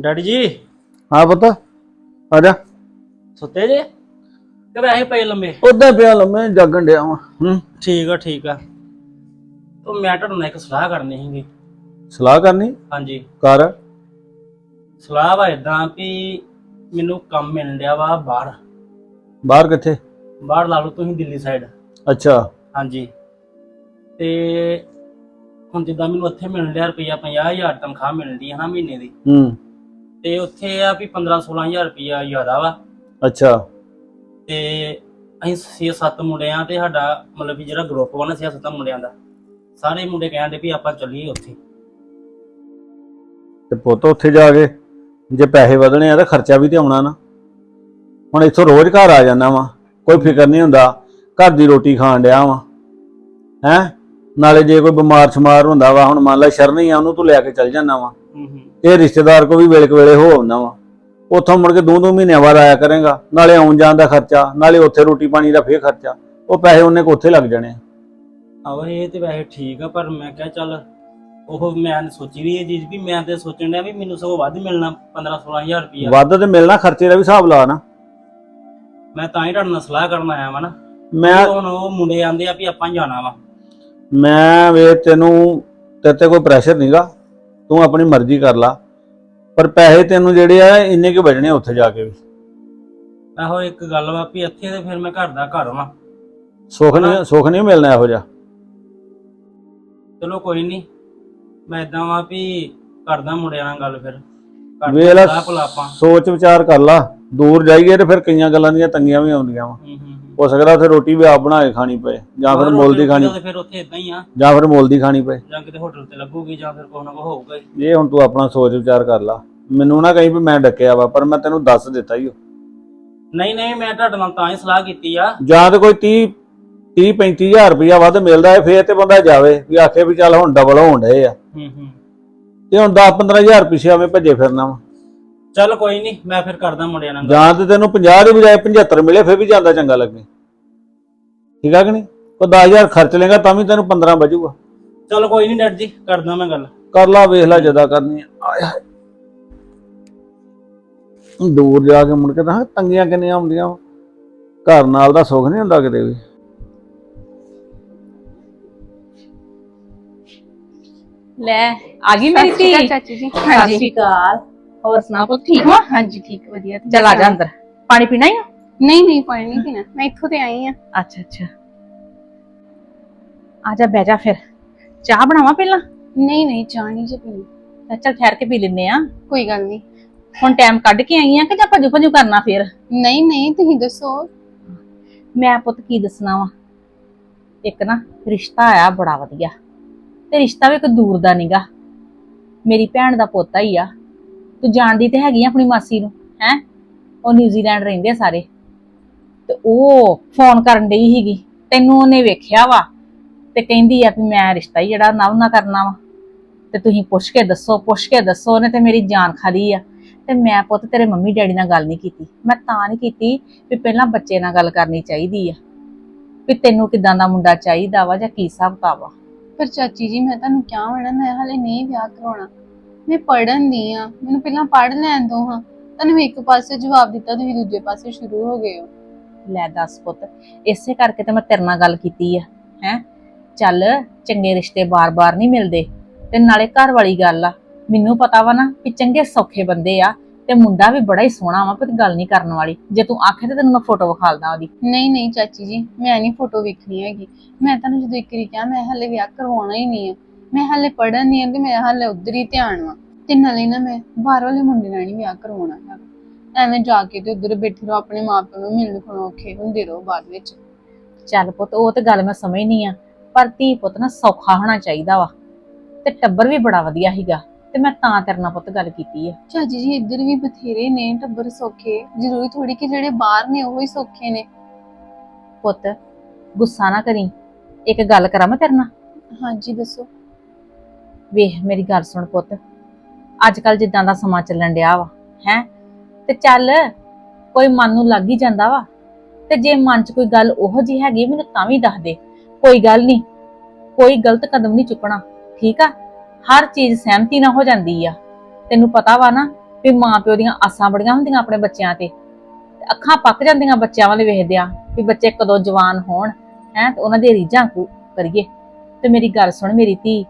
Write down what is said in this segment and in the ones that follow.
Daddy ਜੀ? ਹਾਂ ਪੁੱਤ ਆ ਜਾ। ਸੁੱਤੇ ਜੇ? ਕਿ ਵੈਸੇ ਪਏ ਲੰਮੇ? ਉਦਾਂ ਪਿਆ ਲੰਮੇ ਜਾਗਣ ਡਿਆ ਵਾਂ। ਹੂੰ। ਠੀਕ ਆ ਠੀਕ ਆ। ਉਹ ਮੈਂ ਤੁਹਾਡੇ ਨਾਲ ਇੱਕ ਸਲਾਹ ਕਰਨੀ ਸੀਗੀ। ਸਲਾਹ ਕਰਨੀ? ਹਾਂਜੀ। ਕਰ। ਸਲਾਹ ਵਾ ਇਦਾਂ ਵੀ ਮੈਨੂੰ ਕੰਮ ਮਿਲਣ ਡਿਆ ਵਾ ਬਾਹਰ। ਬਾਹਰ ਕਿੱਥੇ? ਬਾਹਰ ਲਾ ਲਓ ਤੁਸੀਂ ਦਿੱਲੀ ਸਾਈਡ ਅੱਛਾ। ਹਾਂਜੀ। ਤੇ ਹੁਣ ਜਿੱਦਾਂ ਮੈਨੂੰ ਉੱਥੇ ਮਿਲਣ ਡਿਆ ਰੁਪਈਆ 50000 ਤਨਖਾਹ ਮਿਲਦੀ ਹੈ ਨਾ ਮਹੀਨੇ ਦੀ। ਹੂੰ। ਤੇ ਉੱਥੇ ਆ ਵੀ 15 16000 ਰੁਪਈਆ ਜ਼ਿਆਦਾ ਵਾ। ਅੱਛਾ। ਤੇ ਅਸੀਂ ਛੇ ਸੱਤ ਮੁੰਡੇ ਆ ਤੇ ਸਾਡਾ ਮਤਲਬ ਵੀ ਜਿਹੜਾ ਗਰੁੱਪ ਵਾ ਨਾ ਛੇ ਸੱਤ ਮੁੰਡਿਆਂ ਦਾ ਸਾਰੇ ਮੁੰਡੇ ਕਹਿੰਦੇ ਵੀ ਆਪਾਂ ਚੱਲੀਏ ਉੱਥੇ। ਤੇ ਪੁੱਤ ਉੱਥੇ ਜਾ ਕੇ ਜੇ ਪੈਸੇ ਵਧਣੇ ਆ ਤਾਂ ਖਰਚਾ ਵੀ ਤੇ ਆਉਣਾ ਨਾ। ਹੁਣ ਇੱਥੋਂ ਰੋਜ਼ ਘਰ ਆ ਜਾਂਦਾ ਵਾਂ ਕੋਈ ਫਿਕਰ ਨਹੀਂ ਹੁੰਦਾ ਘਰ ਦੀ ਰੋਟੀ ਖਾਣ ਡਿਆ ਵਾਂ। ਹੈ? ਨਾਲੇ ਜੇ ਕੋਈ ਬਿਮਾਰ ਸ਼ਮਾਰ ਹੁੰਦਾ ਵਾ ਹੁਣ ਮੰਨ ਲੈ ਸ਼ਰਨੀ ਆ ਉਹਨੂੰ ਤੂੰ ਲੈ ਕੇ ਚੱਲ ਜਾਂਦਾ ਵਾ। ਹੂੰ ਹੂੰ। ਇਹ ਰਿਸ਼ਤੇਦਾਰ ਕੋ ਵੀ ਵੇਲੇ ਕੁ ਵੇਲੇ ਹੋ ਆਉਂਦਾ ਵਾ। ਉੱਥੋਂ ਮੁੜ ਕੇ ਦੋ ਦੋ ਮਹੀਨਿਆਂ ਬਾਅਦ ਆਇਆ ਕਰੇਗਾ। ਨਾਲੇ ਆਉਣ ਜਾਣ ਦਾ ਖਰਚਾ ਨਾਲੇ ਉੱਥੇ ਰੋਟੀ ਪਾਣੀ ਦਾ ਫੇਰ ਖਰਚਾ। ਉਹ ਪੈਸੇ ਉਹਨੇ ਕੋ ਉੱਥੇ ਲੱਗ ਜਾਣੇ ਆ। ਆਹੋ ਇਹ ਤੇ ਵੈਸੇ ਠੀਕ ਆ ਪਰ ਮੈਂ ਕਿਹਾ ਚੱਲ ਉਹ ਮੈਂ ਸੋਚੀ ਵੀ ਇਹ ਚੀਜ਼ ਵੀ ਮੈਂ ਤੇ ਸੋਚਣ ਡਿਆ ਵੀ ਮੈਨੂੰ ਸਗੋਂ ਵੱਧ ਮਿਲਣਾ 15 16000 ਰੁਪਈਆ। ਵੱਧ ਤੇ ਮਿਲਣਾ ਖਰਚੇ ਦਾ ਵੀ ਹਿਸਾਬ ਲਾ ਨਾ। ਮੈਂ ਤਾਂ ਹੀ ਤੁਹਾਡੇ ਨਾਲ ਸਲਾਹ ਕਰਨ ਆਇਆ ਵਾਂ ਨਾ। ਮੈਂ ਹੁਣ ਉਹ ਮੁੰਡੇ ਆਂਦੇ ਆ ਵੀ ਆਪਾਂ ਜਾਣਾ ਵਾ। ਮੈਂ ਵੇ ਤੈਨੂੰ ਤੇਰੇ ਤੇ ਕੋਈ ਪ੍ਰੈਸ਼ਰ ਨਹੀਂਗਾ ਤੂੰ ਆਪਣੀ ਮਰਜ਼ੀ ਕਰ ਲਾ। ਪਰ ਪੈਸੇ ਤੈਨੂੰ ਜਿਹੜੇ ਆ ਇੰਨੇ ਕਿ ਬਚਣੇ ਉੱਥੇ ਜਾ ਕੇ ਵੀ। ਇਹੋ ਇੱਕ ਗੱਲ ਵਾ ਵੀ ਇੱਥੇ ਤੇ ਫਿਰ ਮੈਂ ਘਰ ਦਾ ਘਰ ਵਾਂ। ਸੁੱਖ ਨਹੀਂ ਸੁੱਖ ਨਹੀਂ ਮਿਲਣਾ ਇਹੋ ਜਿਹਾ। ਚਲੋ ਕੋਈ ਨਹੀਂ ਮੈਂ ਇਦਾਂ ਵਾਂ ਵੀ ਕਰਦਾ ਮੁੰਡਿਆਂ ਨਾਲ ਗੱਲ ਫਿਰ। ਵੇਖ ਲਾ ਸਲਾਹ ਭਲਾ ਆਪਾਂ। ਸੋਚ ਵਿਚਾਰ ਕਰ ਲਾ। ਦੂਰ ਜਾਈਏ ਤੇ ਫਿਰ ਕਈਆਂ ਗੱਲਾਂ ਦੀਆਂ ਤੰਗੀਆਂ ਵੀ ਆਉਂਦੀਆਂ ਵਾ। ਹੂੰ ਹੂੰ ਹੂੰ। ਹੋ ਸਕਦਾ ਉੱਥੇ ਰੋਟੀ ਵੀ ਆਪ ਬਣਾ ਕੇ ਖਾਣੀ ਪਏ ਜਾਂ ਫਿਰ ਮੁੱਲ ਦੀ ਖਾਣੀ ਫਿਰ ਉੱਥੇ ਇਦਾਂ ਹੀ ਆ। ਜਾਂ ਫਿਰ ਮੁੱਲ ਦੀ ਖਾਣੀ ਪਏ। ਜਾਂ ਕਿਤੇ ਹੋਟਲ ਤੇ ਲੱਗੂਗੀ ਜਾਂ ਫਿਰ ਕੁਛ ਨਾ ਕੁਛ ਹੋਊਗਾ ਹੀ। ਇਹ ਹੁਣ ਤੂੰ ਆਪਣਾ ਸੋਚ ਵਿਚਾਰ ਕਰ ਲਾ। ਮੈਨੂੰ ਨਾ ਕਹੀਂ ਵੀ ਮੈਂ ਡੱਕਿਆ ਵਾ ਪਰ ਮੈਂ ਤੈਨੂੰ ਦੱਸ ਦਿੱਤਾ ਹੀ ਨਹੀਂ ਨਹੀਂ ਮੈਂ ਤੁਹਾਡੇ ਨਾਲ ਤਾਂ ਹੀ ਸਲਾਹ ਕੀਤੀ ਆ। ਜਾਂ ਤੇ ਕੋਈ 30 30 35000 ਰੁਪਇਆ ਵੱਧ ਮਿਲਦਾ ਹੈ ਫੇਰ ਤੇ ਬੰਦਾ ਜਾਵੇ ਵੀ ਆਖੇ ਵੀ ਚੱਲ ਹੁਣ ਡਬਲ ਹੋਣ ਡਏ ਆ। ਹੂੰ ਹੂੰ। ਤੇ ਹੁਣ 10 15000 ਪਿੱਛੇ ਐਵੇਂ ਭੱਜੇ ਫਿਰਨਾ ਵਾ। ਚੱਲ ਕੋਈ ਨਹੀਂ ਮੈਂ ਫਿਰ ਕਰਦਾ ਮੁੰਡਿਆਂ ਨਾਲ ਗੱਲ। ਜਾਂ ਤੇ ਤੈਨੂੰ 50 ਦੀ ਬਜਾਏ 75 ਮਿਲੇ ਫੇਰ ਵੀ ਜਾਂਦਾ ਚੰਗਾ ਲੱਗੇ ਠੀਕ ਆ ਕਿ ਨਹੀਂ? ਉਹ 10000 ਖਰਚ ਲੇਗਾ ਤਾਂ ਵੀ ਤੈਨੂੰ 15 ਬਚੂਗਾ ਚੱਲ ਕੋਈ ਨਹੀਂ ਡੈਡ ਜੀ ਕਰਦਾ ਮੈਂ ਗੱਲ। ਕਰ ਲਾ ਵੇਖ ਲੈ ਜਦਾ ਕਰਨੀ ਆ। ਆਏ ਹਾਏ। ਦੂਰ ਜਾ ਕੇ ਮੁੜ ਕੇ ਤਾਂ ਤੰਗੀਆਂ ਕਿੰਨੀਆਂ ਹੁੰਦੀਆਂ। ਵਾ। ਘਰ ਨਾਲ ਦਾ ਸੁੱਖ ਨਹੀਂ ਹੁੰਦਾ ਕਿਤੇ ਵੀ। ਲੈ ਆ ਗਈ ਮੇਰੀ ਧੀ? ਚਾਚੀ ਜੀ। ਸਤਿ ਸ਼੍ਰੀ ਅਕਾਲ। ਹੋਰ ਸੁਣਾ ਪੁੱਤ ਠੀਕ ਹੋ? ਹਾਂਜੀ ਠੀਕ ਵਧੀਆ। ਤੁਸੀਂ ਚਲ ਆ ਜਾ ਅੰਦਰ। ਪਾਣੀ ਪੀਣਾ ਹੀ ਆ? ਨਹੀਂ ਨਹੀਂ ਪਾਣੀ ਨਹੀਂ ਪੀਣਾ। ਮੈਂ ਇੱਥੋਂ ਤੇ ਆਈ ਆ। ਅੱਛਾ ਅੱਛਾ। ਆ ਜਾ ਬਹਿ ਜਾ ਫਿਰ। ਚਾਹ ਬਣਾਵਾਂ ਪਹਿਲਾਂ? ਨਹੀਂ ਨਹੀਂ ਚਾਹ ਨਹੀਂ ਜੇ ਪੀਣੀ। ਚੱਲ ਠਹਿਰ ਕੇ ਪੀ ਲੈਨੇ ਆ ਕੋਈ ਗੱਲ ਨਹੀਂ। ਹੁਣ ਟਾਈਮ ਕੱਢ ਕੇ ਆਈ ਆ ਕਿ ਜਾਂ ਭਜੂ ਭਜੂ ਕਰਨਾ ਫਿਰ? ਨਹੀਂ ਨਹੀਂ ਤੁਸੀਂ ਦੱਸੋ। ਮੈਂ ਪੁੱਤ ਕੀ ਦੱਸਣਾ ਵਾ? ਇੱਕ ਨਾ ਰਿਸ਼ਤਾ ਆਇਆ ਬੜਾ ਵਧੀਆ। ਤੇ ਰਿਸ਼ਤਾ ਵੀ ਕੋਈ ਦੂਰ ਦਾ ਨਹੀਂਗਾ ਮੇਰੀ ਭੈਣ ਦਾ ਪੋਤਾ ਹੀ ਆ। ਤੂੰ ਜਾਣਦੀ ਤੇ ਹੈਗੀ ਆ ਆਪਣੀ ਮਾਸੀ ਨੂੰ, ਹੈ? ਉਹ ਨਿਊਜ਼ੀਲੈਂਡ ਰਹਿੰਦੇ ਆ ਸਾਰੇ। ਤੇ ਉਹ ਫੋਨ ਕਰਨ ਡਈ ਸੀਗੀ, ਤੈਨੂੰ ਉਹਨੇ ਵੇਖਿਆ ਵਾ ਤੇ ਕਹਿੰਦੀ ਆ ਵੀ ਮੈਂ ਰਿਸ਼ਤਾ ਹੀ ਜਿਹੜਾ ਨਵ ਨਾ ਕਰਨਾ ਵਾ। ਤੇ ਤੁਸੀਂ ਪੁੱਛ ਕੇ ਦੱਸੋ, ਪੁੱਛ ਕੇ ਦੱਸੋ, ਉਹਨੇ ਤੇ ਮੇਰੀ ਜਾਨ ਖਾ ਆ। ਤੇ ਮੈਂ ਪੁੱਤ ਤੇਰੇ ਮੰਮੀ ਡੈਡੀ ਨਾਲ ਗੱਲ ਨਹੀਂ ਕੀਤੀ। ਮੈਂ ਤਾਂ ਨਹੀਂ ਕੀਤੀ ਵੀ ਪਹਿਲਾਂ ਬੱਚੇ ਨਾਲ ਗੱਲ ਕਰਨੀ ਚਾਹੀਦੀ ਆ। ਵੀ ਤੈਨੂੰ ਕਿਦਾਂ ਦਾ ਮੁੰਡਾ ਚਾਹੀਦਾ ਵਾ ਜਾਂ ਕੀ ਹਿਸਾਬ ਵਾ ਪਰ ਚਾਚੀ ਜੀ, ਮੈਂ ਤੁਹਾਨੂੰ ਕਿਹਾ ਹੋਣਾ ਮੈਂ ਹਾਲੇ ਨਹੀਂ ਵਿਆਹ ਕਰਾਉਣਾ। ਮੈਂ ਪੜਨ ਦੀ ਆ ਮੈਨੂੰ ਪਹਿਲਾਂ ਪੜ ਲੈਣ ਦੋ ਹਾਂ। ਤੁਹਾਨੂੰ ਇੱਕ ਪਾਸੇ ਜਵਾਬ ਦਿੱਤਾ ਤੁਸੀਂ ਦੂਜੇ ਪਾਸੇ ਸ਼ੁਰੂ ਹੋ ਗਏ ਹੋ। ਲੈ ਦੱਸ ਪੁੱਤ ਇਸੇ ਕਰਕੇ ਤੇ ਮੈਂ ਤੇਰੇ ਨਾਲ ਗੱਲ ਕੀਤੀ ਆ ਹੈ? ਚੱਲ ਚੰਗੇ ਰਿਸ਼ਤੇ ਬਾਰ-ਬਾਰ ਨਹੀਂ ਮਿਲਦੇ ਤੇ ਨਾਲੇ ਘਰ ਵਾਲੀ ਗੱਲ ਆ। ਮੈਨੂੰ ਪਤਾ ਵਾ ਨਾ ਕਿ ਚੰਗੇ ਸੌਖੇ ਬੰਦੇ ਆ ਤੇ ਮੁੰਡਾ ਵੀ ਬੜਾ ਹੀ ਸੋਹਣਾ ਵਾ ਪਰ ਗੱਲ ਨਹੀਂ ਕਰਨ ਵਾਲੀ। ਜੇ ਤੂੰ ਆਖੇ ਤੇ ਤੈਨੂੰ ਮੈਂ ਫੋਟੋ ਵਿਖਾਲਦਾ ਉਹਦੀ। ਨਹੀਂ ਨਹੀਂ ਚਾਚੀ ਜੀ ਮੈਂ ਨਹੀਂ ਫੋਟੋ ਵੇਖਣੀ ਹੈਗੀ। ਮੈਂ ਤੁਹਾਨੂੰ ਜਦੋਂ ਇੱਕ ਵਾਰੀ ਕਿਹਾ ਮੈਂ ਹਾਲੇ ਵਿਆਹ ਕਰਵਾਉਣਾ ਹੀ ਨਹੀਂ ਆ। ਮੈਂ ਹਾਲੇ ਪੜਨ ਦੀ ਆ ਤੇ ਮੇਰਾ ਹਾਲੇ ਉਧਰ ਹੀ ਧਿਆਨ ਵਾ। ਤੇ ਨਾਲੇ ਨਾ ਮੈਂ ਬਾਹਰ ਵਾਲੇ ਮੁੰਡੇ ਨਾਲ ਨਹੀਂ ਵਿਆਹ ਕਰਵਾਉਣਾ ਹੈਗਾ। ਐਵੇਂ ਜਾ ਕੇ ਤੇ ਉਧਰ ਬੈਠੇ ਰਹੋ ਆਪਣੇ ਮਾਪਿਆਂ ਨੂੰ ਮਿਲਣ ਖਣੋ ਔਖੇ ਹੁੰਦੇ ਰਹੋ ਬਾਅਦ ਵਿੱਚ। ਚੱਲ ਪੁੱਤ ਉਹ ਤੇ ਗੱਲ ਮੈਂ ਸਮਝਨੀ ਆ ਪਰ ਧੀ ਪੁੱਤ ਨਾ ਸੌਖਾ ਹੋਣਾ ਚਾਹੀਦਾ ਵਾ। ਤੇ ਟੱਬਰ ਵੀ ਬੜਾ ਵਧੀਆ ਸੀਗਾ ਤੇ ਮੈਂ ਤਾਂ ਤੇਰੇ ਨਾਲ ਪੁੱਤ ਗੱਲ ਕੀਤੀ ਆ। ਚਾਚੀ ਜੀ ਇੱਧਰ ਵੀ ਬਥੇਰੇ ਨੇ ਟੱਬਰ ਸੌਖੇ। ਜ਼ਰੂਰੀ ਥੋੜੀ ਕਿ ਜਿਹੜੇ ਬਾਹਰ ਨੇ ਉਹ ਹੀ ਸੌਖੇ ਨੇ। ਪੁੱਤ ਗੁੱਸਾ ਨਾ ਕਰੀ। ਇੱਕ ਗੱਲ ਕਰਾਂ ਮੈਂ ਤੇਰੇ ਨਾਲ? ਹਾਂਜੀ ਦੱਸੋ। ਵੇਖ ਮੇਰੀ ਗੱਲ ਸੁਣ ਪੁੱਤ। ਅੱਜ ਕੱਲ ਜਿੱਦਾਂ ਦਾ ਸਮਾਂ ਚੱਲਣ ਡਿਆ ਵਾ, ਹੈ? ਤੇ ਚੱਲ, ਕੋਈ ਮਨ ਨੂੰ ਲੱਗ ਹੀ ਜਾਂਦਾ ਵਾ। ਤੇ ਜੇ ਮਨ 'ਚ ਕੋਈ ਗੱਲ ਉਹੋ ਜੀ ਹੈਗੀ, ਮੈਨੂੰ ਤਾਂ ਵੀ ਦੱਸ ਦੇ। ਕੋਈ ਗੱਲ ਨਹੀਂ, ਕੋਈ ਗਲਤ ਕਦਮ ਨਹੀਂ ਚੁੱਕਣਾ, ਠੀਕ ਆ? ਹਰ ਚੀਜ਼ ਸਹਿਮਤੀ ਨਾਲ ਹੋ ਜਾਂਦੀ ਆ। ਤੈਨੂੰ ਪਤਾ ਵਾ ਨਾ ਵੀ ਮਾਂ ਪਿਓ ਦੀਆਂ ਆਸਾਂ ਬੜੀਆਂ ਹੁੰਦੀਆਂ ਆਪਣੇ ਬੱਚਿਆਂ ਤੇ। ਅੱਖਾਂ ਪੱਕ ਜਾਂਦੀਆਂ ਬੱਚਿਆਂ ਵਾਲੇ ਵੇਖਦੇ ਆ ਵੀ ਬੱਚੇ ਕਦੋਂ ਜਵਾਨ ਹੋਣ, ਹੈ? ਤੇ ਉਹਨਾਂ ਦੇ ਰੀਝਾਂ ਕੋ ਕਰੀਏ। ਤੇ ਮੇਰੀ ਗੱਲ ਸੁਣ ਮੇਰੀ ਧੀ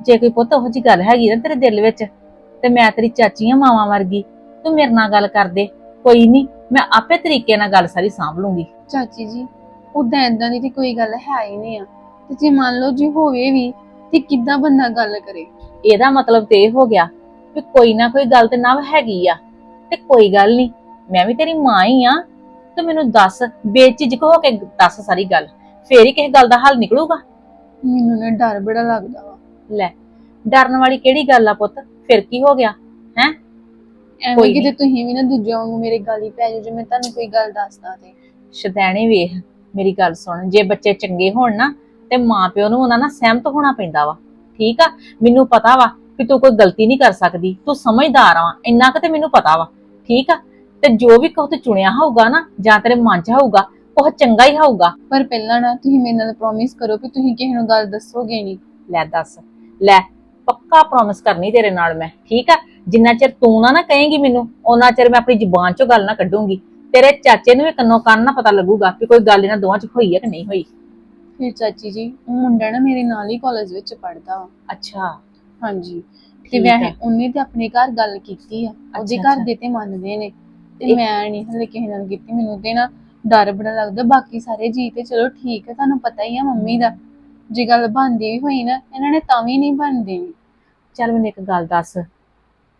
ਜੇ ਕੋਈ ਪੁੱਤ ਉਹੋ ਜੀ ਗੱਲ ਹੈਗੀ ਨਾ ਤੇਰੇ ਦਿਲ ਵਿੱਚ ਤੇ ਮੈਂ ਤੇਰੀ ਚਾਚੀ ਆ ਮਾਵਾਂ ਵਰਗੀ ਤੂੰ ਮੇਰੇ ਨਾਲ ਗੱਲ ਕਰ ਦੇ। ਕੋਈ ਨਹੀਂ ਮੈਂ ਆਪੇ ਤਰੀਕੇ ਨਾਲ ਗੱਲ ਸਾਰੀ ਸਾਂਭ ਲੂੰਗੀ। ਚਾਚੀ ਜੀ ਉਦਾਂ ਏਦਾਂ ਦੀ ਤੇ ਕੋਈ ਗੱਲ ਹੈ ਹੀ ਨਹੀਂ ਆ। ਤੇ ਜੇ ਮੰਨ ਲਓ ਜੇ ਹੋਵੇ ਵੀ ਤੇ ਕਿੱਦਾਂ ਬੰਦਾ ਗੱਲ ਕਰੇ? ਇਹਦਾ ਮਤਲਬ ਤੇ ਇਹ ਹੋ ਗਿਆ ਵੀ ਕੋਈ ਨਾ ਕੋਈ ਗੱਲ ਤੇ ਨਾ ਹੈਗੀ ਆ। ਤੇ ਕੋਈ ਗੱਲ ਨਹੀਂ ਮੈਂ ਵੀ ਤੇਰੀ ਮਾਂ ਹੀ ਆ। ਤੇ ਮੈਨੂੰ ਦੱਸ ਬੇਚਿਜਕ ਹੋ ਕੇ ਦੱਸ ਸਾਰੀ ਗੱਲ। ਫੇਰ ਹੀ ਕਿਸੇ ਗੱਲ ਦਾ ਹੱਲ ਨਿਕਲੂਗਾ। ਮੈਨੂੰ ਨਾ ਡਰ ਬੜਾ ਲੱਗਦਾ। ਲੈ ਡਰਨ ਵਾਲੀ ਕਿਹੜੀ ਗੱਲ ਆ ਪੁੱਤ? ਫਿਰ ਕੀ ਹੋ ਗਿਆ? ਹੈ? ਐਵੇਂ ਕੋਈ ਕਿਤੇ ਤੁਸੀਂ ਵੀ ਨਾ ਦੂਜਿਆਂ ਵਾਂਗੂ ਮੇਰੇ ਗਾਲੀ ਪੈ ਜਾਓ ਜੇ ਮੈਂ ਤੁਹਾਨੂੰ ਕੋਈ ਗੱਲ ਦੱਸਦਾ ਤੇ। ਸ਼ਦੈਣੇ ਵੇਖ ਮੇਰੀ ਗੱਲ ਸੁਣ। ਜੇ ਬੱਚੇ ਚੰਗੇ ਹੋਣ ਨਾ ਤੇ ਮਾਪਿਓ ਨੂੰ ਉਹਨਾਂ ਨਾਲ ਸਹਿਮਤ ਹੋਣਾ ਪੈਂਦਾ ਵਾ। ਠੀਕ ਆ? ਮੈਨੂੰ ਪਤਾ ਵਾ ਕਿ ਤੂੰ ਕੋਈ ਗਲਤੀ ਨਹੀਂ ਕਰ ਸਕਦੀ। ਤੂੰ ਸਮਝਦਾਰ ਆ ਇੰਨਾ ਕੁ ਤੇ ਮੈਨੂੰ ਪਤਾ ਵਾ। ਠੀਕ ਆ? ਤੇ ਜੋ ਵੀ ਕੁਝ ਚੁਣਿਆ ਹੋਊਗਾ ਨਾ ਜਾਂ ਤੇਰੇ ਮਨ 'ਚ ਹੋਊਗਾ ਉਹ ਚੰਗਾ ਹੀ ਹੋਊਗਾ। ਪਰ ਪਹਿਲਾਂ ਨਾ ਤੁਸੀਂ ਮੇਰੇ ਨਾਲ ਪ੍ਰੋਮਿਸ ਕਰੋ ਕਿ ਤੁਸੀਂ ਕਿਸੇ ਨੂੰ ਗੱਲ ਦੱਸੋਗੇ ਨਹੀਂ। ਲੈ ਦੱਸ। ਲੈ ਪੱਕਾ ਪ੍ਰੋਮਿਸ ਕਰਨੀ ਤੇਰੇ ਨਾਲ ਮੈਂ ਠੀਕ ਆ? ਜਿੰਨਾ ਚਿਰ ਤੂੰ ਨਾ ਨਾ ਕਹੇਂਗੀ ਮੈਨੂੰ ਉਹਨਾਂ ਚਿਰ ਮੈਂ ਆਪਣੀ ਜ਼ੁਬਾਨ 'ਚੋਂ ਗੱਲ ਨਾ ਕੱਢੂੰਗੀ। ਤੇਰੇ ਚਾਚੇ ਨੂੰ ਵੀ ਕੰਨੋਂ ਕੰਨ ਨਾ ਪਤਾ ਲੱਗੂਗਾ ਕਿ ਕੋਈ ਗੱਲ ਇਹਨਾਂ ਦੋਵਾਂ 'ਚ ਹੋਈ ਹੈ ਕਿ ਨਹੀਂ ਹੋਈ। ਫਿਰ ਚਾਚੀ ਜੀ ਉਹ ਮੁੰਡਾ ਨਾ ਮੇਰੇ ਨਾਲ ਹੀ ਕਾਲਜ ਵਿੱਚ ਪੜਦਾ ਅੱਛਾ। ਹਾਂਜੀ। ਤੇ ਠੀਕ ਵੈਸੇ ਆ। ਉਹਨੇ ਤੇ ਆਪਣੇ ਘਰ ਗੱਲ ਕੀਤੀ ਆ ਉਹਦੇ ਅੱਛਾ, ਘਰ ਦੇ ਤੇ ਮੰਨਦੇ ਨੇ। ਤੇ ਇਹ- ਮੈਂ ਨਹੀਂ ਹਲੇ ਕਿਸੇ ਨਾਲ ਕੀਤੀ ਮੈਨੂੰ ਤੇ ਨਾ ਡਰ ਬੜਾ ਲੱਗਦਾ ਬਾਕੀ ਸਾਰੇ ਜੀ ਤੇ ਚਲੋ ਠੀਕ ਹੈ ਤੁਹਾਨੂੰ ਪਤਾ ਹੀ ਆ ਮੰਮੀ ਦਾ। ਜੇ ਗੱਲ ਬਣਦੀ ਵੀ ਹੋਈ ਨਾ ਇਹਨਾਂ ਨੇ ਤਾਂ ਵੀ ਨਹੀਂ ਬਣਦੀ। ਚੱਲ ਮੈਨੂੰ ਇੱਕ ਗੱਲ ਦੱਸ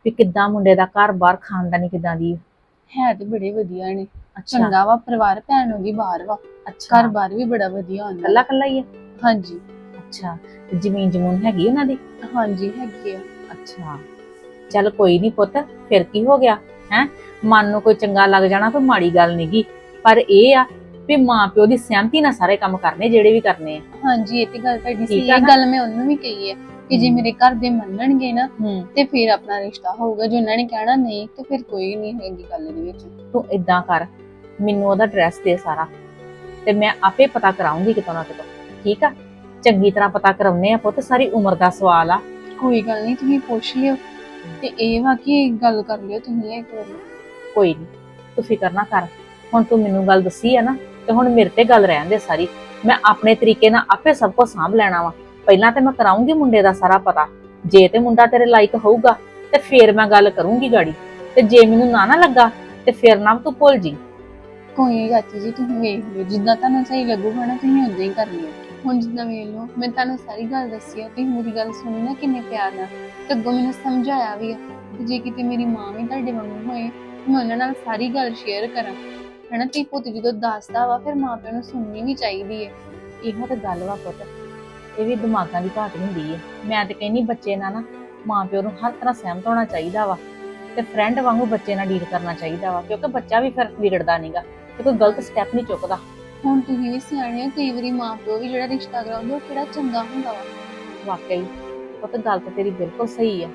ਵੀ ਕਿੱਦਾਂ ਮੁੰਡੇ ਦਾ ਘਰ-ਬਾਰ ਖਾਨਦਾਨੀ ਕਿੱਦਾਂ ਦੀ ਹੈ? ਹੈ ਤੇ ਬੜੇ ਵਧੀਆ ਨੇ। ਅੱਛਾ। ਚੰਗਾ ਵਾ ਪਰਿਵਾਰ ਭੈਣ ਗਈ ਬਾਹਰ ਵਾ। ਅੱਛਾ। ਘਰ ਬਾਰ ਵੀ ਬੜਾ ਵਧੀਆ ਹੁੰਦਾ। ਕੱਲਾ ਕੱਲਾ ਹੀ ਹੈ ਹਾਂਜੀ। ਅੱਛਾ ਤੇ ਜ਼ਮੀਨ ਜਮੂਨ ਹੈਗੀ ਉਹਨਾਂ ਦੀ? ਹਾਂਜੀ ਹੈਗੀ ਆ। ਅੱਛਾ। ਚੱਲ ਕੋਈ ਨਹੀਂ ਪੁੱਤ ਫਿਰ ਕੀ ਹੋ ਗਿਆ? ਹੈ? ਮਨ ਨੂੰ ਕੋਈ ਚੰਗਾ ਲੱਗ ਜਾਣਾ ਕੋਈ ਮਾੜੀ ਗੱਲ ਨਹੀਂਗੀ ਪਰ ਇਹ ਆ ਵੀ ਮਾਂ ਪਿਓ ਦੀ ਸਹਿਮਤੀ ਨਾਲ ਸਾਰੇ ਕੰਮ ਕਰਨੇ ਜਿਹੜੇ ਵੀ ਕਰਨੇ ਆ। ਹਾਂਜੀ ਇਹ ਤੇ ਗੱਲ ਤੁਹਾਡੀ ਠੀਕ ਆ ਹੈ। ਨਾ? ਗੱਲ ਮੈਂ ਉਹਨੂੰ ਵੀ ਕਹੀ ਹੈ ਕਿ ਜੇ। ਮੇਰੇ ਘਰ ਦੇ ਮੰਨਣਗੇ ਨਾ ਹੂੰ। ਤੇ ਫਿਰ ਆਪਣਾ ਰਿਸ਼ਤਾ ਹੋਊਗਾ। ਜੇ ਉਹਨਾਂ ਨੇ ਕਹਿਣਾ ਨਹੀਂ ਤੇ ਫਿਰ ਕੋਈ ਨਹੀਂ ਹੈਗੀ ਗੱਲ ਦੇ ਵਿੱਚ। ਤੂੰ ਇਦਾਂ ਕਰ ਮੈਨੂੰ ਉਹਦਾ ਐਡਰੈਸ ਦੇ ਸਾਰਾ। ਤੇ ਮੈਂ ਆਪੇ ਪਤਾ ਕਰਾਉਂਗੀ ਕਿਤੋਂ ਨਾ ਕਿਤੋਂ। ਠੀਕ ਆ? ਚੰਗੀ ਤਰ੍ਹਾਂ ਪਤਾ ਕਰਾਉਨੇ ਆ ਪੁੱਤ ਸਾਰੀ ਉਮਰ ਦਾ ਸਵਾਲ ਆ। ਕੋਈ ਗੱਲ ਨਹੀਂ ਤੁਸੀਂ ਪੁੱਛ ਲਿਓ। ਤੇ ਇਹ ਵਾ ਕਿ ਗੱਲ ਕਰ ਲਿਓ ਤੁਸੀਂ ਇੱਕ ਵਾਰੀ। ਕੋਈ ਨਹੀਂ ਤੂੰ ਫਿਕਰ ਨਾ ਕਰ। ਹੁਣ ਤੂੰ ਮੈਨੂੰ ਗੱਲ ਦੱਸੀ ਆ ਨਾ ਤੇ ਹੁਣ ਮੇਰੇ ਤੇ ਗੱਲ ਰਹਿਣ ਦੇ ਸਾਰੀ। ਮੈਂ ਆਪਣੇ ਤਰੀਕੇ ਨਾਲ ਆਪੇ ਸਭ ਕੁਝ ਸਾਂਭ ਲੈਣਾ ਵਾ। ਪਹਿਲਾਂ ਤੇ ਮੈਂ ਕਰਾਉਂਗੀ ਮੁੰਡੇ ਦਾ ਸਾਰਾ ਪਤਾ। ਜੇ ਤੇ ਮੁੰਡਾ ਤੇਰੇ ਲਾਇਕ ਹੋਊਗਾ, ਤੇ ਫੇਰ ਮੈਂ ਗੱਲ ਕਰੂੰਗੀ ਗਾੜੀ। ਤੇ ਜੇ ਮੈਨੂੰ ਨਾ ਨਾ ਲੱਗਾ, ਤੇ ਫੇਰ ਨਾ ਤੂੰ ਭੁੱਲ ਜੀ। ਕੋਈ ਨਹੀਂ ਚਾਚੀ ਜੀ, ਤੁਸੀਂ ਵੇਖ ਲਿਓ। ਜਿੱਦਾਂ ਤੁਹਾਨੂੰ ਸਹੀ ਲੱਗੂਗਾ ਨਾ, ਤੁਸੀਂ ਉਦਾਂ ਹੀ ਕਰ ਲਿਓ। ਹੁਣ ਜਿੱਦਾਂ ਵੇਖ ਲਓ, ਮੈਂ ਤੁਹਾਨੂੰ ਸਾਰੀ ਗੱਲ ਦੱਸੀ ਆ, ਤੁਸੀਂ ਮੇਰੀ ਗੱਲ ਸੁਣੀ ਨਾ ਕਿੰਨੇ ਪਿਆਰ ਨਾਲ। ਤੇ ਅੱਗੋਂ ਮੈਨੂੰ ਸਮਝਾਇਆ ਵੀ ਆ ਤੇ ਜੇ ਕਿਤੇ ਮੇਰੀ ਮਾਂ ਵੀ ਤੁਹਾਡੇ ਵਾਂਗੂ ਹੋਏ, ਮੈਂ ਉਹਨਾਂ ਨਾਲ ਸਾਰੀ ਗੱਲ ਸ਼ੇਅਰ ਕਰਾਂ। ਹਨਾ ਤੇ ਪੁੱਤ ਜਦੋਂ ਦੱਸਦਾ ਵਾ, ਫਿਰ ਮਾਂ ਪਿਓ ਨੂੰ ਸੁਣਨੀ ਵੀ ਚਾਹੀਦੀ ਹੈ ਇਹੋ ਤਾਂ ਗੱਲ ਵਾ ਪੁੱਤ। ਇਹ ਵੀ ਦਿਮਾਗਾਂ ਦੀ ਘਾਟ ਹੁੰਦੀ ਹੈ ਮੈਂ ਤਾਂ ਕਹਿੰਨੀ ਬੱਚੇ ਨਾਲ ਨਾ ਮਾਂ ਪਿਓ ਨੂੰ ਹਰ ਤਰ੍ਹਾਂ ਸਹਿਮਤ ਹੋਣਾ ਚਾਹੀਦਾ ਵਾ ਤੇ ਫਰੈਂਡ ਵਾਂਗੂ ਬੱਚੇ ਨਾਲ ਡੀਲ ਕਰਨਾ ਚਾਹੀਦਾ ਵਾ, ਕਿਉਂਕਿ ਬੱਚਾ ਵੀ ਫਿਰ ਵਿਗੜਦਾ ਨਹੀਂਗਾ ਤੇ ਕੋਈ ਗਲਤ ਸਟੈਪ ਨਹੀਂ ਚੁੱਕਦਾ। ਹੁਣ ਤੁਸੀਂ ਵੀ ਸਿਆਣੇ ਹੋ, ਕਈ ਵਾਰੀ ਮਾਂ ਪਿਓ ਵੀ ਜਿਹੜਾ ਰਿਸ਼ਤਾ ਕਰਾਉਂਦੇ, ਉਹ ਕਿਹੜਾ ਚੰਗਾ ਹੁੰਦਾ ਵਾ? ਵਾਕਈ। ਉਹ ਤਾਂ ਗੱਲ ਤਾਂ ਤੇਰੀ ਬਿਲਕੁਲ ਸਹੀ ਆ।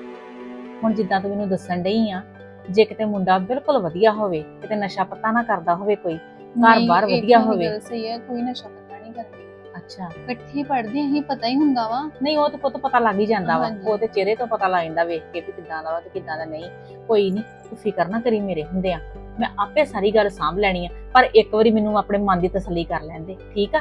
ਹੁਣ ਜਿੱਦਾਂ ਤੂੰ ਮੈਨੂੰ ਦੱਸਣ ਡਈ ਆ ਜੇ ਕਿਤੇ ਮੁੰਡਾ ਬਿਲਕੁਲ ਵਧੀਆ ਹੋਵੇ ਕਿਤੇ ਨਸ਼ਾ ਪਤਾ ਨਾ ਕਰਦਾ ਹੋਵੇ ਕੋਈ ਬਾਰ ਇਹ ਵਧੀਆ ਹੋਵੇ। ਸਹੀ ਹੈ ਕੋਈ ਨਸ਼ਾ ਪਤਾ ਨਹੀਂ ਕਰਦੇ। ਅੱਛਾ। ਇਕੱਠੇ ਪੜਦੇ ਅਸੀਂ ਪਤਾ ਹੀ ਹੁੰਦਾ ਵਾ। ਨਹੀਂ ਉਹ ਤਾਂ ਪੁੱਤ ਪਤਾ ਲੱਗ ਹੀ ਜਾਂਦਾ ਵਾ। ਉਹ ਤੇ ਚਿਹਰੇ ਤੋਂ ਪਤਾ ਲੱਗ ਜਾਂਦਾ ਵੇਖ ਕੇ ਵੀ ਕਿੱਦਾਂ ਦਾ ਵਾ ਤੇ ਕਿੱਦਾਂ ਦਾ ਨਹੀਂ। ਕੋਈ ਨਹੀਂ ਤੂੰ ਫਿਕਰ ਨਾ ਕਰੀ ਮੇਰੇ ਹੁੰਦਿਆਂ ਮੈਂ ਆਪੇ ਸਾਰੀ ਗੱਲ ਸਾਂਭ ਲੈਣੀ ਆ ਪਰ ਇੱਕ ਵਾਰੀ ਮੈਨੂੰ ਆਪਣੇ ਮਨ ਦੀ ਤਸੱਲੀ ਕਰ ਲੈਂਦੇ ਠੀਕ ਆ?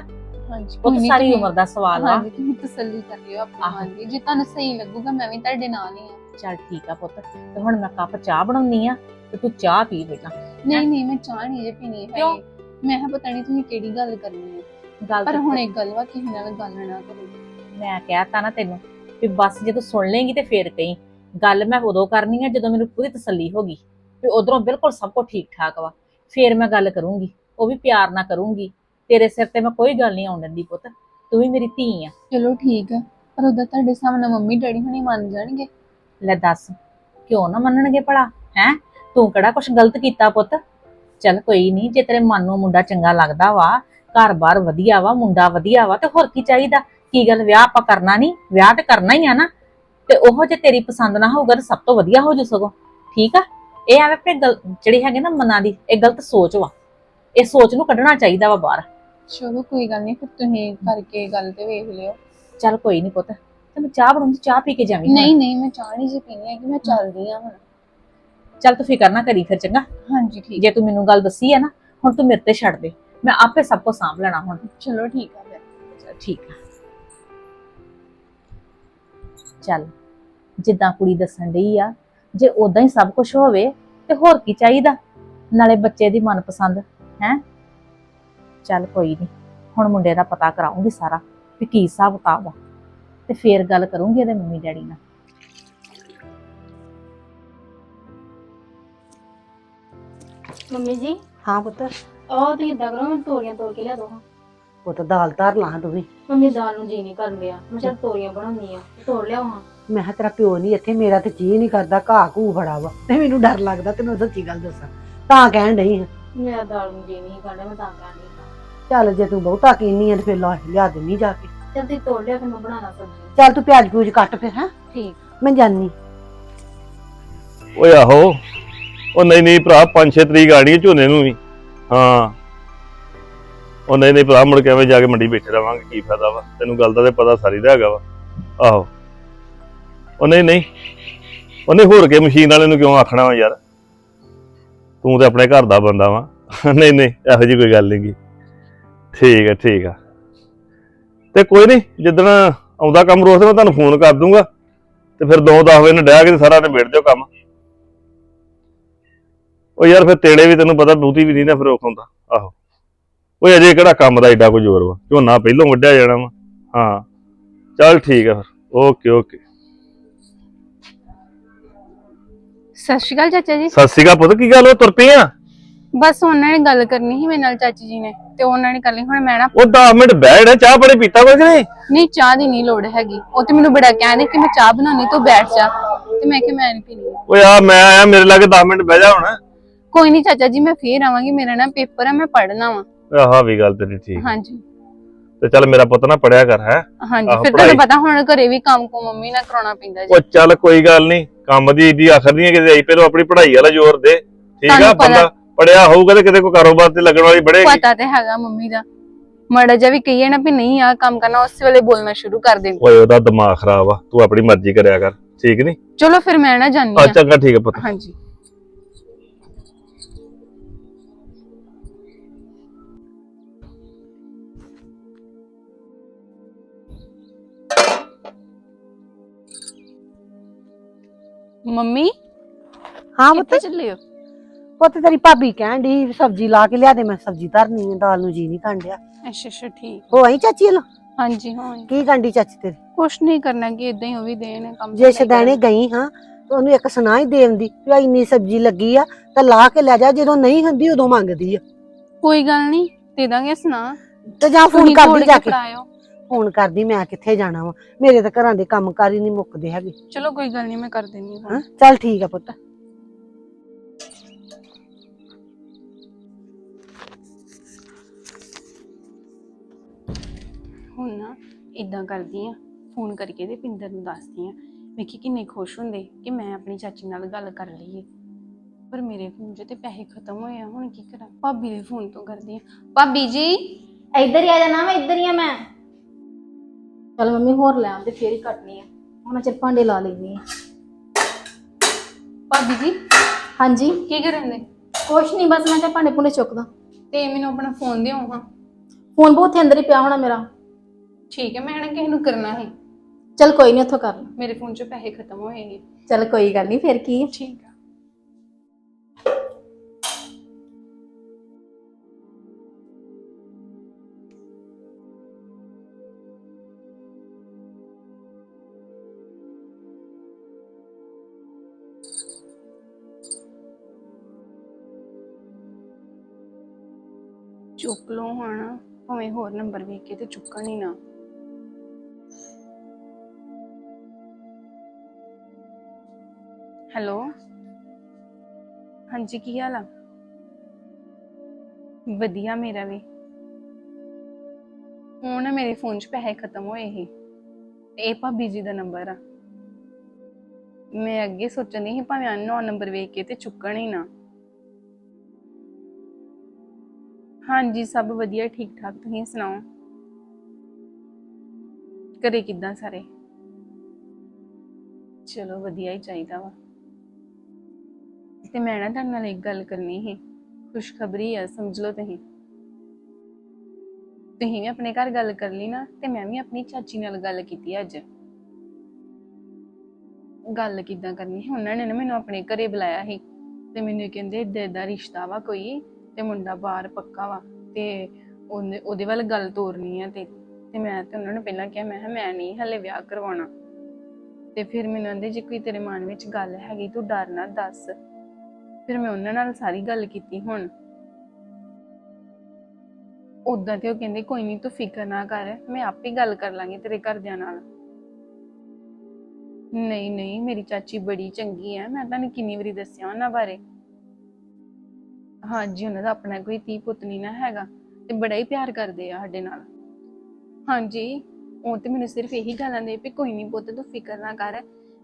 ਹਾਂਜੀ ਉਹ ਸਾਰੀ ਉਮਰ ਦਾ ਸਵਾਲ ਵਾ ਹਾਂਜੀ ਤੁਸੀਂ ਤਸੱਲੀ ਕਰ ਲਿਓ ਆਪਣੇ। ਮਨ ਦੀ। ਜੇ ਤੁਹਾਨੂੰ ਸਹੀ ਲੱਗੂਗਾ ਮੈਂ ਵੀ ਤੁਹਾਡੇ ਨਾਲ ਹੀ ਆ। ਚੱਲ ਠੀਕ ਆ ਪੁੱਤ ਤੇ ਹੁਣ ਮੈਂ ਕੱਪ ਚਾਹ ਬਣਾਉਣੀ ਆ ਤੇ ਤੂੰ ਚਾਹ ਪੀ ਪਹਿਲਾਂ ਨਹੀਂ ਨਹੀਂ ਮੈਂ ਚਾਹ ਨਹੀਂ ਜੇ ਪੀਣੀ ਹੈ ਕਿਉਂ? ਮੈਂ ਕਿਹਾ ਪਤਾ ਨਹੀਂ ਤੁਸੀਂ ਕਿਹੜੀ ਗੱਲ ਕਰਨੀ ਹੈ ਗੱਲ ਪਰ ਤੇ ਹੁਣ ਇੱਕ ਗੱਲ ਵਾ ਕਿਸੇ ਨਾਲ ਗੱਲ ਨਾ ਕਰੋ। ਮੈਂ ਕਹਿਤਾ ਨਾ ਤੈਨੂੰ ਵੀ ਬਸ ਜੇ ਤੂੰ ਸੁਣ ਲੇਂਗੀ ਤੇ ਫੇਰ ਕਹੀਂ। ਗੱਲ ਮੈਂ ਉਦੋਂ ਕਰਨੀ ਆ ਜਦੋਂ ਮੈਨੂੰ ਪੂਰੀ ਤਸੱਲੀ ਹੋ ਗਈ ਵੀ ਉਧਰੋਂ ਬਿਲਕੁਲ ਸਭ ਕੁਝ ਠੀਕ ਠਾਕ ਵਾ। ਫੇਰ ਮੈਂ ਗੱਲ ਕਰੂੰਗੀ ਉਹ ਵੀ ਪਿਆਰ ਨਾਲ ਕਰੂੰਗੀ। ਤੇਰੇ ਸਿਰ ਤੇ ਮੈਂ ਕੋਈ ਗੱਲ ਨਹੀਂ ਆਉਣ ਦਿੰਦੀ ਪੁੱਤ ਤੂੰ ਵੀ ਮੇਰੀ ਧੀ ਆ। ਚਲੋ ਠੀਕ ਆ ਪਰ ਉਹਦਾ ਤੁਹਾਡੇ ਸਾਹਮਣੇ ਮੰਮੀ ਡੈਡੀ ਹੁਣੀ ਮੰਨ ਜਾਣਗੇ। ਲੈ ਦੱਸ ਕਿਉਂ ਨਾ ਮੰਨਣਗੇ ਭਲਾ? ਹੈ? ਤੂੰ ਕਿਹੜਾ ਕੁਝ ਗਲਤ ਕੀਤਾ ਪੁੱਤ? ਚੱਲ ਕੋਈ ਨਹੀਂ ਜੇ ਤੇਰੇ ਮਨ ਨੂੰ ਮੁੰਡਾ ਚੰਗਾ ਲੱਗਦਾ ਵਾ ਘਰ-ਬਾਰ ਵਧੀਆ ਵਾ ਮੁੰਡਾ ਵਧੀਆ ਵਾ ਤੇ ਹੋਰ ਕੀ ਚਾਹੀਦਾ? ਕੀ ਗੱਲ ਵਿਆਹ ਆਪਾਂ ਕਰਨਾ ਨਹੀਂ ਵਿਆਹ ਤੇ ਕਰਨਾ ਹੀ ਆ ਨਾ। ਤੇ ਉਹ ਜੇ ਤੇਰੀ ਪਸੰਦ ਨਾ ਹੋਊਗਾ ਤਾਂ ਸਭ ਤੋਂ ਵਧੀਆ ਹੋ ਜੂ ਸਗੋਂ। ਠੀਕ ਆ? ਇਹ ਐਵੇਂ ਆਪਣੇ ਜਿਹੜੀ ਹੈਗੇ ਨਾ ਮਨਾਂ ਦੀ ਇਹ ਗਲਤ ਸੋਚ ਵਾ। ਇਹ ਸੋਚ ਨੂੰ ਕੱਢਣਾ ਚਾਹੀਦਾ ਵਾ ਬਾਹਰ। ਚਲੋ ਕੋਈ ਗੱਲ ਨਹੀਂ ਫਿਰ ਤੁਸੀਂ ਕਰਕੇ ਗੱਲ ਤੇ ਵੇਖ ਲਿਓ। ਚੱਲ ਕੋਈ ਨਹੀਂ ਪੁੱਤ। ਤੇ ਮੈਂ ਚਾਹ ਬਣਾਉਂਦੀ ਚਾਹ ਪੀ ਕੇ ਜਾਵੀਂ। ਨਹੀਂ ਨਹੀਂ ਮੈਂ ਚਾਹ ਨਹੀਂ ਜੇ ਪੀਣੀ ਹੈ ਕਿ ਮੈਂ ਚੱਲਦੀ ਆ ਹੁਣ। ਚੱਲ ਤੂੰ ਫਿਕਰ ਨਾ ਕਰੀ ਫਿਰ ਚੰਗਾ? ਹਾਂਜੀ ਠੀਕ। ਜੇ ਤੂੰ ਮੈਨੂੰ ਗੱਲ ਦੱਸੀ ਹੈ ਨਾ ਹੁਣ ਤੂੰ ਮੇਰੇ ਤੇ ਛੱਡ ਦੇ। ਮੈਂ ਆਪੇ ਸਭ ਕੁਝ ਸਾਂਭ ਲੈਣਾ ਹੁਣ। ਚਲੋ ਠੀਕ ਆ ਫਿਰ। ਠੀਕ ਆ। ਚੱਲ ਜਿੱਦਾਂ ਕੁੜੀ ਦੱਸਣ ਡਈ ਆ ਜੇ ਉਦਾਂ ਹੀ ਸਭ ਕੁਝ ਹੋਵੇ ਤੇ ਹੋਰ ਕੀ ਚਾਹੀਦਾ? ਨਾਲੇ ਬੱਚੇ ਦੀ ਮਨਪਸੰਦ ਹੈ? ਚੱਲ ਕੋਈ ਨਹੀਂ ਹੁਣ ਮੁੰਡੇ ਦਾ ਪਤਾ ਕਰਾਉਂਗੀ ਸਾਰਾ ਵੀ ਕੀ ਹਿਸਾਬ ਕਿਤਾਬ ਆ। ਤੇ ਫੇਰ ਗੱਲ ਕਰੂੰਗੀ ਇਹਦੇ ਮੰਮੀ ਡੈਡੀ ਨਾਲ। ਮੰਮੀ ਜੀ? ਹਾਂ ਪੁੱਤ। ਉਹ ਤੇ ਇਦਾਂ ਕਰੋ ਮੈਂ ਤੋਰੀਆਂ ਤੋੜ ਕੇ ਲਿਆ ਦੋ ਪੁੱਤ ਦਾਲ ਧਰ ਲਾਂ ਤੂੰ ਵੀ। ਮੰਮੀ ਦਾਲ ਨੂੰ ਜੀ ਨਹੀਂ ਕਰਨ ਲਿਆ ਮੈਂ ਚੱਲ ਤੋਰੀਆਂ ਬਣਾਉਣੀ ਆ ਤੋੜ ਲਿਆਓ ਹਾਂ। ਮੈਂ ਕਿਹਾ ਤੇਰਾ ਪਿਓ ਨਹੀਂ ਇੱਥੇ ਮੇਰਾ ਤੇ ਜੀ ਨਹੀਂ ਕਰਦਾ ਘਾਹ ਘੂ ਫੜਾ ਵਾ। ਤੇ ਮੈਨੂੰ ਡਰ ਲੱਗਦਾ ਤੈਨੂੰ ਸੱਚੀ ਗੱਲ ਦੱਸਾਂ। ਤਾਂ ਕਹਿਣ ਡਈ ਹਾਂ। ਮੇਰਾ ਦਾਲ ਨੂੰ ਜੀ ਨਹੀਂ ਕਰਦਾ ਮੈਂ ਤਾਂ ਕਹਿਣ ਲਈ ਚੱਲ ਜੇ ਤੂੰ ਬਹੁਤਾ ਕੀਨੀ ਆ ਤੇ ਫਿਰ ਲਾ ਲਿਆ ਦਿੰਨੀ ਜਾ ਕੇ। ਚੱਲ ਤੇ ਤੋੜ ਲਿਆ ਫਿਰ ਮੈਂ ਬਣਾਣਾ ਸਬਜ਼ੀ। ਚੱਲ ਤੂੰ ਪਿਆਜ਼ ਪੂਜ ਕੱਟ ਫਿਰ ਹੈ? ਠੀਕ। ਮੈਂ ਜਾਨੀ ਓਏ ਆਹੋ ਉਹ ਨਹੀਂ ਨਹੀਂ ਭਰਾ 5-6 ਤਰੀਕ ਆਣੀ ਹੈ ਝੋਨੇ ਨੂੰ ਵੀ। ਹਾਂ। ਉਹ ਨਹੀਂ ਨਹੀਂ ਭਰਾ ਮੁੜ ਕੇ ਐਵੇਂ ਜਾ ਕੇ ਮੰਡੀ ਬੈਠੇ ਰਵਾਂਗੇ ਕੀ ਫਾਇਦਾ ਵਾ? ਤੈਨੂੰ ਗੱਲ ਦਾ ਤੇ ਪਤਾ ਸਾਰੀ ਦਾ ਹੈਗਾ ਵਾ। ਆਹੋ। ਉਹ ਨਹੀਂ ਨਹੀਂ ਉਹਨੇ ਹੋਰ ਕੇ ਮਸ਼ੀਨ ਵਾਲੇ ਨੂੰ ਕਿਉਂ ਆਖਣਾ ਵਾ ਯਾਰ? ਤੂੰ ਤੇ ਆਪਣੇ ਘਰ ਦਾ ਬੰਦਾ ਵਾ। ਨਹੀਂ ਨਹੀਂ ਇਹੋ ਜੀ ਕੋਈ ਗੱਲ ਨਹੀਂਗੀ ਠੀਕ ਹੈ ਠੀਕ ਆ ਤੇ ਕੋਈ ਨਹੀਂ ਜਿੱਦਣ ਆਉਂਦਾ ਕੰਮ ਰੋਜ਼ ਮੈਂ ਤੁਹਾਨੂੰ ਫੋਨ ਕਰ ਦੂੰਗਾ। ਤੇ ਫਿਰ 2-10 ਵਜੇ ਨੂੰ ਡਹਿ ਕੇ ਸਾਰਾ ਨਿਬੇੜ ਦਿਓ ਕੰਮ। ਉਹ ਯਾਰ ਫਿਰ ਤੇੜੇ ਵੀ ਤੈਨੂੰ ਪਤਾ ਬਹੁਤੀ ਵੀ ਨਹੀਂ ਨਾ ਫਿਰ ਉਹ ਹੁੰਦਾ। ਆਹੋ। ਓਏ ਅਜੇ ਕਿਹੜਾ ਕੰਮ ਦਾ ਏਡਾ ਕੋਈ ਜ਼ੋਰ ਵਾ? ਝੋਨਾ ਪਹਿਲੋਂ ਵੱਢਿਆ ਜਾਣਾ ਵਾ। ਹਾਂ। ਚੱਲ ਠੀਕ ਆ ਫਿਰ। Okay okay. ਸਤਿ ਸ਼੍ਰੀ ਅਕਾਲ ਚਾਚਾ ਜੀ। ਸਤਿ ਸ਼੍ਰੀ ਅਕਾਲ ਪੁੱਤ ਕੀ ਗੱਲ ਉਹ ਤੁਰ ਪਈ ਆ? ਬਸ ਉਹਨਾਂ ਨੇ ਗੱਲ ਕਰਨੀ ਸੀ ਮੇਰੇ ਨਾਲ ਚਾਚੀ ਜੀ ਨੇ ਤੇ ਉਹਨਾਂ ਨੇ ਕਰ ਲਈ ਹੁਣ ਮੈਂ ਨਾ ਉਹ 10 ਮਿੰਟ ਜਾ ਚਾਹ ਬੜੇ ਪੀਤਾ ਕੋਈ ਨਹੀਂ? ਨਹੀਂ ਚਾਹ ਦੀ ਨਹੀਂ ਲੋੜ ਹੈਗੀ। ਉਹ ਤੇ ਮੈਨੂੰ ਬੜਾ ਕਹਿੰਦੇ ਕਿ ਮੈਂ ਚਾਹ ਬਣਾਉਣੀ ਤੂੰ ਬੈਠ ਜਾ। ਤੇ ਮੈਂ ਕਿਹਾ ਮੈਂ ਨਹੀਂ ਪੀਣੀ। ਓਏ ਆ ਮੈਂ ਆਇਆ ਮੇਰੇ ਲਾਗੇ 10 ਮਿੰਟ ਬਹਿ ਜਾ ਹੁਣ। ਕੋਈ ਨਹੀਂ ਚਾਚਾ ਜੀ ਮੈਂ ਫੇਰ ਆਵਾਂਗੀ। ਮੇਰਾ ਨਾ ਪੇਪਰ ਹੈ ਮੈਂ ਪੜ੍ਹਨਾ ਵਾ। ਆਹ ਵੀ ਗੱਲ ਤੇਰੀ ਠੀਕ ਹਾਂਜੀ। ਤੇ ਚੱਲ ਮੇਰਾ ਪੁੱਤ ਨਾ ਪੜਿਆ ਕਰ ਹੈ। ਹਾਂਜੀ ਫਿਰ ਤੁਹਾਨੂੰ। ਪਤਾ ਹੁਣ ਘਰੇ ਵੀ ਕੰਮ ਕੋ ਮੰਮੀ ਨਾਲ ਕਰਾਉਣਾ ਪੈਂਦਾ ਜੀ। ਉਹ ਚੱਲ ਕੋਈ ਗੱਲ ਨਹੀਂ। ਕੰਮ ਦੀ ਏਡੀ ਆਖਰ ਨਹੀਂ ਕਿਤੇ ਆਈ ਪਹਿਲਾਂ ਆਪਣੀ ਪੜ੍ਹਾਈ ਵਾਲਾ ਜ਼ੋਰ ਦੇ। ਠੀਕ ਆ ਬੰਦਾ ਪੜਿਆ ਹੋਊਗਾ ਤੇ ਕਿਤੇ ਕੋਈ ਕਾਰੋਬਾਰ ਤੇ ਲੱਗਣ ਵਾਲੀ ਬੜੇਗੀ। ਪਤਾ ਤੇ ਹੈਗਾ ਮੰਮੀ ਦਾ। ਮੜਾ ਜਾ ਵੀ ਕਹੀਏ ਨਾ ਵੀ ਨਹੀਂ ਆ ਕੰਮ ਕਰਨਾ ਉਸੇ ਵੇਲੇ ਬੋਲਣਾ ਸ਼ੁਰੂ ਕਰ ਦਿੰਦੀ ਓਏ ਉਹਦਾ ਦਿਮਾਗ ਖਰਾਬ ਆ। ਤੂੰ ਆਪਣੀ ਮਰਜ਼ੀ ਕਰਿਆ ਕਰ। ਠੀਕ ਨਹੀਂ ਚਲੋ ਫਿਰ ਮੈਂ ਨਾ ਜਾਣੀ ਆ। ਚੰਗਾ ਠੀਕ ਹੈ ਪੁੱਤ। ਹਾਂਜੀ। ਮੰਮੀ ਹਾਂ ਪੁੱਤ? ਚੱਲੇ ਹੋ? ਪੁੱਤ ਤੇਰੀ ਭਾਬੀ ਕਹਿਣ ਡਈ ਸਬਜ਼ੀ ਲਾ ਕੇ ਲਿਆ ਦੇ ਮੈਂ ਸਬਜ਼ੀ ਧਰਨੀ ਆ ਦਾਲ ਨੂੰ ਜੀ ਨਹੀਂ ਕਾਂਡਿਆ ਅੱਛਾ ਅੱਛਾ ਠੀਕ। ਹੋ ਆਈ ਚਾਚੀ ਵੱਲੋਂ? ਹਾਂਜੀ ਹਾਂ ਕੀ ਕਾਂਡੀ ਚਾਚੀ ਤੇਰੀ? ਕੁਛ ਨਹੀਂ ਕਰਨਾ ਕਿ ਇਦਾਂ ਹੀ ਉਹ ਵੀ ਦੇਣ ਕੰਮ ਜੇ ਸ਼ਦਾਣੇ ਗਈ ਹਾਂ ਤਾਂ ਉਹਨੂੰ ਇੱਕ ਸੁਣਾ ਹੀ ਦੇਣ ਦੀ ਵੀ ਆਹ ਇੰਨੀ ਸਬਜ਼ੀ ਲੱਗੀ ਆ ਤਾਂ ਲਾ ਕੇ ਲੈ ਜਾ ਜਦੋਂ ਨਹੀਂ ਹੁੰਦੀ ਉਦੋਂ ਮੰਗਦੀ ਆ। ਕੋਈ ਗੱਲ ਨਹੀਂ ਦੇ ਦਾਂਗੇ ਸੁਣਾ ਤੇ ਜਾਂ ਫੋਨ ਤੁਸੀਂ ਤੋੜ ਕਰਦੀ ਜਾ ਕੇ ਫੜਾਇਓ। ਫੋਨ ਕਰਦੀ ਮੈਂ ਕਿੱਥੇ ਜਾਣਾ ਵਾ? ਮੇਰੇ ਤਾਂ ਘਰਾਂ ਦੇ ਕੰਮ ਕਾਰ ਹੀ ਨਹੀਂ ਮੁੱਕਦੇ ਹੈਗੇ। ਚਲੋ ਕੋਈ ਗੱਲ ਨਹੀਂ ਮੈਂ ਕਰ ਦਿੰਦੀ ਹਾਂ ਹਾਂ ਚੱਲ ਠੀਕ ਆ ਪੁੱਤ। ਹੁਣ ਨਾ ਇਦਾਂ ਕਰਦੀ ਆ ਫੋਨ ਕਰਕੇ ਤੇ ਪਿੰਦਰ ਨੂੰ ਦੱਸਦੀ ਆ ਵੇਖੀ ਕਿੰਨੇ ਖੁਸ਼ ਹੁੰਦੇ ਕਿ ਮੈਂ ਆਪਣੀ ਚਾਚੀ ਨਾਲ ਗੱਲ ਕਰ ਲਈਏ। ਪਰ ਮੇਰੇ ਫੋਨ 'ਚ ਤੇ ਪੈਸੇ ਖਤਮ ਹੋਏ ਆ ਹੁਣ ਕੀ ਕਰਾਂ? ਭਾਬੀ ਦੇ ਫੋਨ ਤੋਂ ਕਰਦੀ ਆ। ਭਾਬੀ ਜੀ! ਇੱਧਰ ਹੀ ਆ ਜਾਣਾ ਮੈਂ ਇੱਧਰ ਹੀ ਆ ਮੈਂ। ਚੱਲ ਮੰਮੀ ਹੋਰ ਲੈ ਆਉਂਦੇ ਫੇਰ ਹੀ ਕੱਟਣੀ ਆ। ਹੁਣ ਚਿਰ ਭਾਂਡੇ ਲਾ ਲੈਣੀ ਆ। ਭਾਬੀ ਜੀ! ਹਾਂਜੀ? ਕੀ ਕਰਨ ਦੇ? ਕੁਛ ਨਹੀਂ ਬਸ ਮੈਂ ਕਿਹਾ ਭਾਂਡੇ ਭੁੰਡੇ ਚੁੱਕਦਾ। ਤੇ ਮੈਨੂੰ ਆਪਣਾ ਫੋਨ ਦਿਓ ਹਾਂ। ਫੋਨ ਬਹੁਤ ਅੰਦਰ ਹੀ ਪਿਆ ਹੋਣਾ ਮੇਰਾ। ਠੀਕ ਹੈ ਮੈਂ ਨਾ ਕਿਸੇ ਨੂੰ ਕਰਨਾ ਹੈ ਚੱਲ ਕੋਈ ਨਹੀਂ ਉੱਥੋਂ ਕਰ ਲਾ। ਮੇਰੇ ਫੋਨ 'ਚ ਪੈਸੇ ਖਤਮ ਹੋਏ ਨੇ ਚੱਲ ਕੋਈ ਗੱਲ ਨਹੀਂ ਫੇਰ ਕੀ ਆ। ਠੀਕ ਆ। ਚੁੱਕ ਲਓ ਹੁਣ ਭਾਵੇਂ ਹੋਰ ਨੰਬਰ ਵੇਖ ਕੇ ਤੇ ਚੁੱਕਣ ਹੀ ਨਾ। ਹੈਲੋ। ਹਾਂਜੀ, ਕੀ ਹਾਲ ਆ? ਵਧੀਆ ਮੇਰਾ ਵੀ। ਹੁਣ ਮੇਰੇ ਫੋਨ 'ਚ ਪੈਸੇ ਖਤਮ ਹੋਏ ਸੀ ਤੇ ਇਹ ਭਾਬੀ ਜੀ ਦਾ ਨੰਬਰ ਆ। ਮੈਂ ਅੱਗੇ ਸੋਚਣੀ ਸੀ ਭਾਵੇਂ ਅਨਨੋਨ ਨੰਬਰ ਵੇਖ ਕੇ ਤੇ ਚੁੱਕਣ ਹੀ ਨਾ। ਹਾਂਜੀ, ਸਭ ਵਧੀਆ ਠੀਕ ਠਾਕ ਤੁਸੀਂ ਸੁਣਾਓ? ਘਰੇ ਕਿੱਦਾਂ ਸਾਰੇ? ਚਲੋ, ਵਧੀਆ ਹੀ ਚਾਹੀਦਾ ਵਾ। ਤੇ ਮੈਂ ਨਾ ਤੁਹਾਡੇ ਨਾਲ ਇੱਕ ਗੱਲ ਕਰਨੀ ਸੀ। ਖੁਸ਼ਖਬਰੀ ਆ, ਸਮਝ ਲਓ ਤੁਸੀਂ। ਤੁਸੀਂ ਵੀ ਆਪਣੇ ਘਰ ਗੱਲ ਕਰ ਲਈ ਨਾ, ਤੇ ਮੈਂ ਵੀ ਆਪਣੀ ਚਾਚੀ ਨਾਲ ਗੱਲ ਕੀਤੀ ਅੱਜ। ਗੱਲ ਕਿੱਦਾਂ ਕਰਨੀ ਸੀ? ਉਹਨਾਂ ਨੇ ਨਾ ਮੈਨੂੰ ਆਪਣੇ ਘਰੇ ਬੁਲਾਇਆ ਸੀ। ਤੇ ਮੈਨੂੰ ਕਹਿੰਦੇ ਏਦਾਂ ਏਦਾਂ ਰਿਸ਼ਤਾ ਵਾ ਕੋਈ, ਤੇ ਮੁੰਡਾ ਬਾਹਰ ਪੱਕਾ ਵਾ, ਤੇ ਉਹਨੇ, ਉਹਦੇ ਵੱਲ ਗੱਲ ਤੋਰਨੀ ਆ ਤੇ ਤੇ ਮੈਂ ਤੇ ਉਹਨਾਂ ਨੂੰ ਪਹਿਲਾਂ ਕਿਹਾ, ਮੈਂ ਕਿਹਾ, ਮੈਂ ਨਹੀਂ ਹਲੇ ਵਿਆਹ ਕਰਵਾਉਣਾ। ਤੇ ਫਿਰ ਮੈਨੂੰ ਕਹਿੰਦੇ, ਜੇ ਕੋਈ ਤੇਰੇ ਮਨ ਵਿੱਚ ਗੱਲ ਹੈਗੀ, ਤੂੰ ਡਰ ਨਾ ਦੱਸ। ਫਿਰ ਮੈਂ ਉਹਨਾਂ ਨਾਲ ਸਾਰੀ ਗੱਲ ਕੀਤੀ ਹੁਣ। ਉਦਾਂ ਤੇ ਉਹ ਕਹਿੰਦੇ, ਕੋਈ ਨਹੀਂ ਤੂੰ ਫਿਕਰ ਨਾ ਕਰ, ਮੈਂ ਆਪੇ ਗੱਲ ਕਰ ਲਾਂਗੀ ਤੇਰੇ ਘਰਦਿਆਂ ਨਾਲ। ਨਹੀਂ ਨਹੀਂ, ਮੇਰੀ ਚਾਚੀ ਬੜੀ ਚੰਗੀ ਹੈ ਮੈਂ ਤੁਹਾਨੂੰ ਕਿੰਨੀ ਵਾਰੀ ਦੱਸਿਆ ਉਹਨਾਂ ਬਾਰੇ। ਹਾਂਜੀ, ਉਹਨਾਂ ਦਾ ਆਪਣਾ ਕੋਈ ਧੀ ਪੁੱਤ ਨਹੀਂ ਨਾ ਹੈਗਾ ਤੇ ਬੜਾ ਹੀ ਪਿਆਰ ਕਰਦੇ ਆ ਸਾਡੇ ਨਾਲ। ਹਾਂਜੀ, ਉਹ ਤੇ ਮੈਨੂੰ ਸਿਰਫ ਇਹੀ ਗੱਲਾਂ ਦੇ ਵੀ, ਕੋਈ ਨਹੀਂ ਪੁੱਤ, ਤੂੰ ਫਿਕਰ ਨਾ ਕਰ,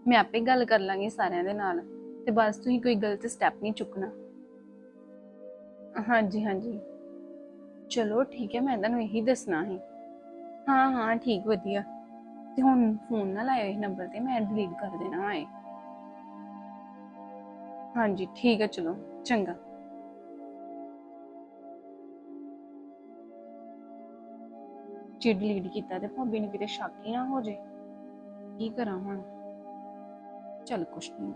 ਮੈਂ ਆਪੇ ਗੱਲ ਕਰ ਲਾਂਗੀ ਸਾਰਿਆਂ ਦੇ ਨਾਲ। ਤੇ ਬਸ ਤੁਸੀਂ ਕੋਈ ਗਲਤ ਸਟੈਪ ਨਹੀਂ ਚੁੱਕਣਾ। ਹਾਂਜੀ ਹਾਂਜੀ। ਚਲੋ ਠੀਕ ਹੈ, ਮੈਂ ਤੁਹਾਨੂੰ ਇਹੀ ਦੱਸਣਾ ਹੈ ਹਾਂ ਹਾਂ, ਠੀਕ, ਵਧੀਆ। ਤੇ ਹੁਣ ਫੋਨ ਨਾ ਲਾਇਓ ਇਹ ਨੰਬਰ ਤੇ, ਮੈਂ ਡਿਲੀਟ ਕਰ ਦੇਣਾ ਹੈ ਹਾਂਜੀ, ਠੀਕ ਹੈ, ਚਲੋ, ਚੰਗਾ। ਜੇ ਡਿਲੀਟ ਕੀਤਾ ਤੇ ਭਾਬੀ ਨੂੰ ਕਿਤੇ ਸ਼ੱਕ ਹੀ ਨਾ ਹੋ ਜੇ ਕੀ ਕਰਾਂ ਹੁਣ? ਚੱਲ ਕੁਛ ਨਹੀਂ